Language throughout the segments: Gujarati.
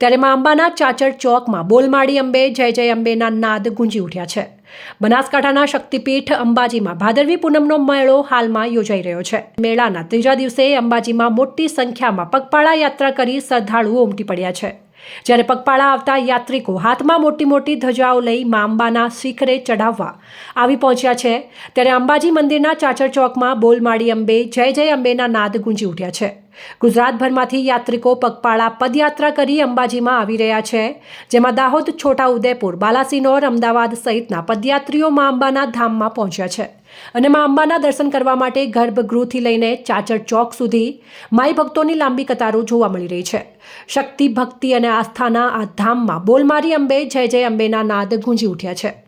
ત્યારે મા અંબાના ચાચર ચોકમાં બોલમાળી અંબે, જય જય અંબેના નાદ ગુંજી ઉઠ્યા છે. બનાસકાંઠાના શક્તિપીઠ અંબાજીમાં ભાદરવી પૂનમનો મેળો હાલમાં યોજાઈ રહ્યો છે. મેળાના ત્રીજા દિવસે અંબાજીમાં મોટી સંખ્યામાં પગપાળા યાત્રા કરી શ્રદ્ધાળુઓ ઉમટી પડ્યા છે. જ્યારે પગપાળા આવતા યાત્રિકો હાથમાં મોટી મોટી ધજાઓ લઈ મા અંબાના શિખરે ચઢાવવા આવી પહોંચ્યા છે, ત્યારે અંબાજી મંદિરના ચાચર ચોકમાં બોલમાળી અંબે, જય જય અંબેના નાદ ગુંજી ઉઠ્યા છે. ગુજરાતભરમાંથી યાત્રિકો પગપાળા પદયાત્રા કરી અંબાજીમાં આવી રહ્યા છે, જેમાં દાહોદ, છોટા ઉદેપુર બાલાસિનોર અમદાવાદ સહિતના પદયાત્રીઓ મા અંબાના ધામમાં પહોંચ્યા છે અને મા અંબાના દર્શન કરવા માટે ગર્ભગૃહથી લઈને ચાચર ચોક સુધી માઈ ભક્તોની લાંબી કતારો જોવા મળી રહી છે. શક્તિ, ભક્તિ અને આસ્થાના આ ધામમાં બોલમારી અંબે જય જય અંબેના નાદ ગુંજી ઉઠ્યા છે.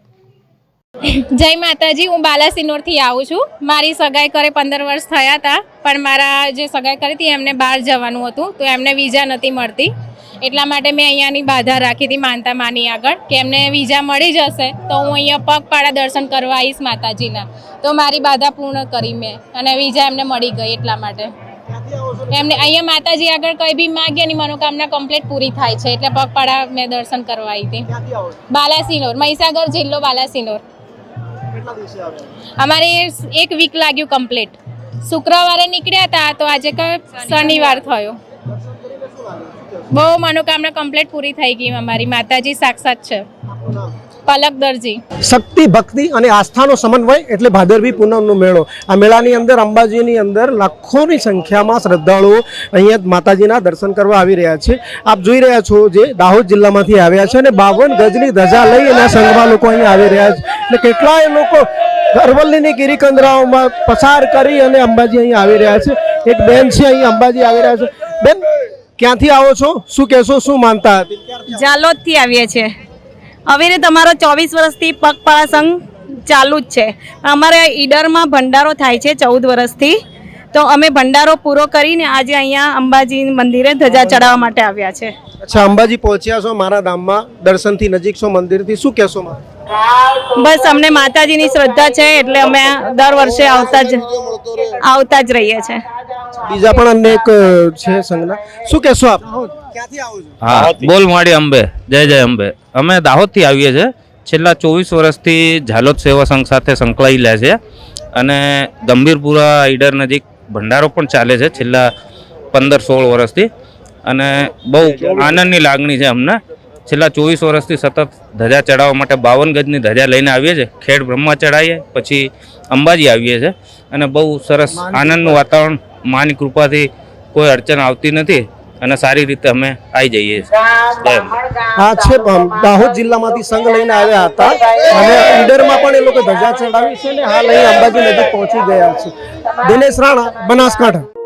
જય માતાજી, હું બાલાસિનોરથી આવું છું. મારી સગાઈ કરે પંદર વર્ષ થયા હતા, પણ મારા જે સગાઈ કરી હતી એમને બહાર જવાનું હતું, તો એમને વિઝા નથી મળતી. એટલા માટે મેં અહીંયાની બાધા રાખી હતી માનતા માની આગળ, કે એમને વિઝા મળી જશે, તો હું અહીંયા પગપાળા દર્શન કરવા આવીશ માતાજીના. તો મારી બાધા પૂર્ણ કરી મેં, અને વિઝા એમને મળી ગઈ એટલા માટે. એમને અહીંયા માતાજી આગળ કંઈ બી માગીએ એની મનોકામના કમ્પ્લીટ પૂરી થાય છે, એટલે પગપાળા મેં દર્શન કરવા આવી હતી. બાલાસિનોર મહીસાગર જિલ્લો બાલાસિનોર અમારે એક વીક લાગ્યું કમ્પ્લીટ. શુક્રવારે નીકળ્યા હતા તો આજે શનિવાર થયો. બહુ મનોકામના કમ્પ્લીટ પૂરી થઈ ગઈ અમારી. માતાજી સાક્ષાત છે. પલક દરજી. શક્તિ ભક્તિ અને આસ્થાનો સમન્વય એટલે ભાદરવી પૂનમનો મેળો. આ મેળાની અંદર અંબાજીની અંદર લાખોની સંખ્યામાં શ્રદ્ધાળુઓ અહીંયા માતાજીના દર્શન કરવા આવી રહ્યા છે. આપ જોઈ રહ્યા છો જે દાહોદ જિલ્લામાંથી આવ્યા છે અને બાવન ગજની ધજા લઈ અને સંઘમાં લોકો અહીંયા આવી રહ્યા છે. એટલે કેટલાય લોકો અરવલ્લીની ગિરિકંદરાઓમાં પસાર કરી અને અંબાજી અહીંયા આવી રહ્યા છે. એક બેન છે અહીં અંબાજી આવી રહ્યા છે. બેન ક્યાંથી આવો છો? શું કહેશો? શું માનતા હતી? જાલોદથી આવીએ છીએ. હવે રે તમારો ચોવીસ વર્ષથી પગપાળા સંઘ ચાલુ જ છે. અમારે ઈડરમાં ભંડારો થાય છે ચૌદ વર્ષથી. તો અમે ભંડારો પૂરો કરીને આજે અહીંયા અંબાજી મંદિરે ધજા ચડાવવા માટે આવ્યા છે. અચ્છા અંબાજી પહોંચ્યા છો મારા ધામમાં દર્શનથી નજીક છો મંદિરથી. શું કહેશો બસ અમને માતાજીની શ્રદ્ધા છે એટલે અમે દર વર્ષે આવતા જ આવતા જ રહીએ છીએ. બીજા પણ અનેક છે સંઘના શું કહેશો આપ? ક્યાંથી આવો છો? હા બોલ માડી અંબે. જય જય અંબે. અમે દાહોદથી આવીએ છીએ. છેલ્લા ચોવીસ વર્ષથી ઝાલોદ સેવા સંઘ સાથે સંકળાયેલા છે અને ગંભીરપુરા ઈડર નજીક ભંડારો પણ ચાલે છે છેલ્લા પંદર સોળ વર્ષથી. અને બહુ આનંદની લાગણી છે અમને. છેલ્લા ચોવીસ વર્ષથી સતત ધજા ચડાવવા માટે બાવન ગજની ધજા લઈને આવીએ છીએ. ખેડ બ્રહ્મા ચડાવીએ પછી અંબાજી આવીએ છીએ. અને બહુ સરસ આનંદનું વાતાવરણ માની કૃપાથી કોઈ અડચણ આવતી નથી અને સારી રીતે અમે આવી જઈએ. આ છે દાહોદ જિલ્લામાંથી સંઘ લઈને આવ્યા હતા અને ઈડરમાં પણ એ લોકો ધજા ચડાવી છે ને હાલ અહીં અંબાજી નજીક પહોંચી ગયા છે. દિનેશ રાણા બનાસકાંઠા.